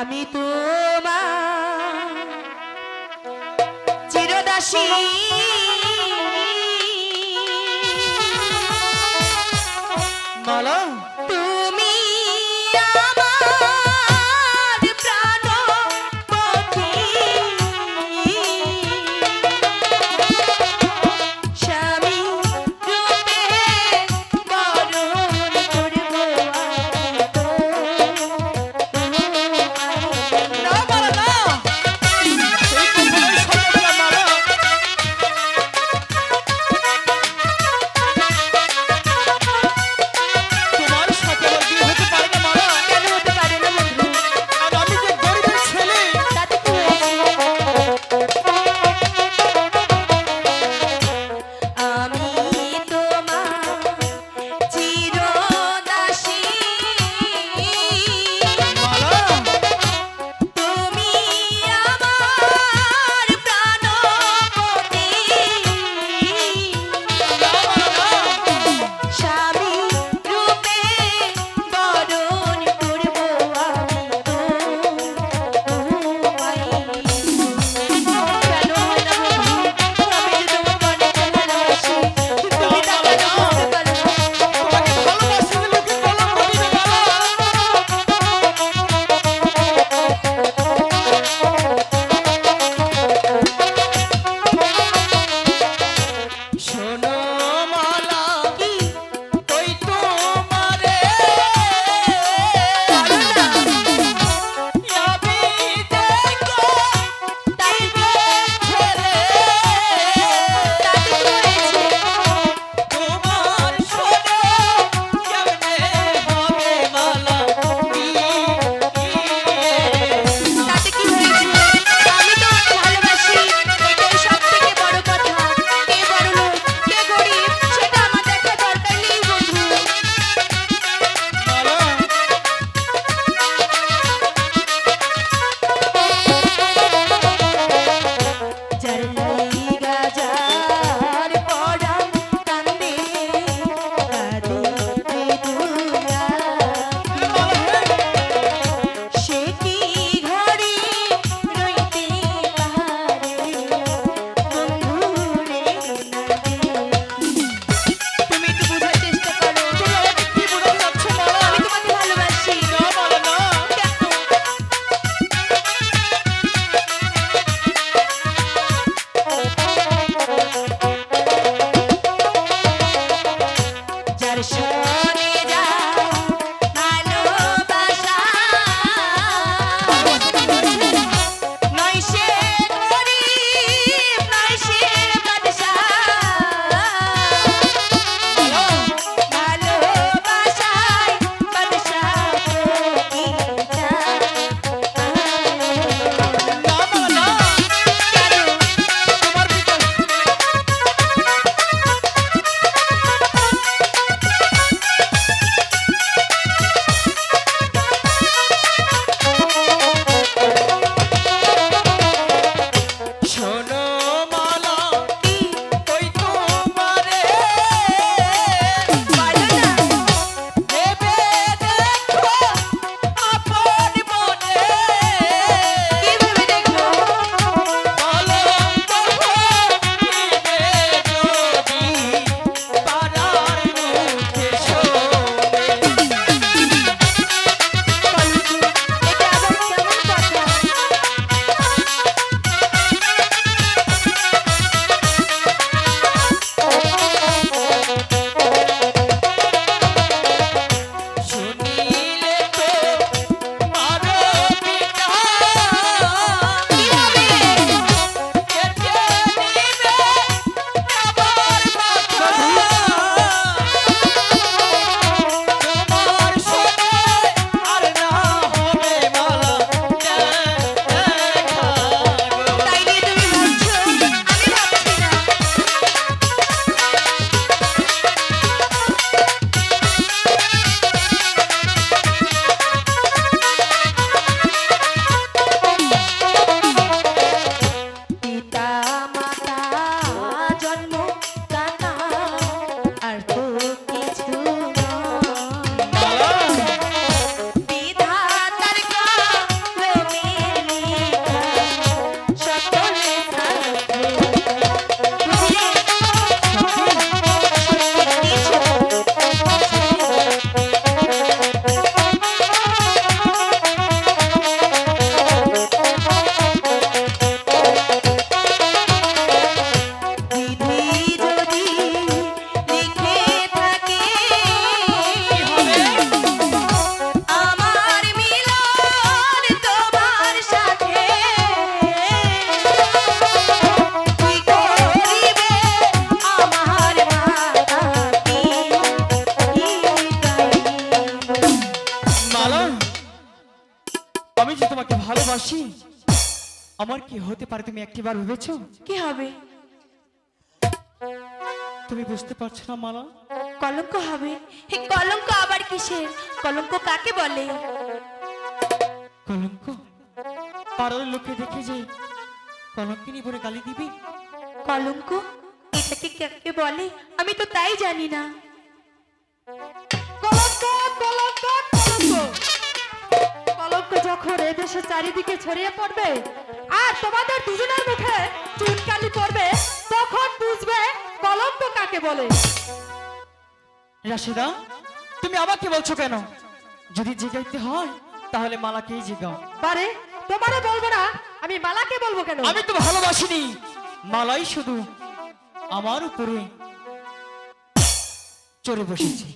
আমি তোমার চিরদাসী। বলো তুমি আমার ভালোবাসি? আমার কি হতে পারে তুমি একটিবার ভেবেছো? কি হবে? তুমি বুঝতে পারছ না মালা? কলঙ্ক হবে। হে কলঙ্ক আবার কিসের? কলঙ্ক কাকে বলে? কলঙ্ক? পাড়ার লোকে দেখে যে কলঙ্কিনী বলে গালি দিবি। কলঙ্ক? এটাকে কাকে বলে? আমি তো তাই জানি না। কলঙ্ক কলঙ্ক কলঙ্ক। কলঙ্ক যখন এদেশে চারিদিকে ছড়িয়ে পড়বে আর তোমাদের দুজনের মুখে চুনকালি পড়বে তখন বুঝবে কলঙ্ক কাকে বলে। রাশিদা তুমি আমাকে বলছো কেন? যদি জিগাইতে হয় তাহলে মালাকেই জিগাও। বারে তোমারে বলব না আমি মালাকে বলব কেন? আমি তো ভালোবাসিনি। মালাই শুধু আমার উপরে চড়ে বসেছি।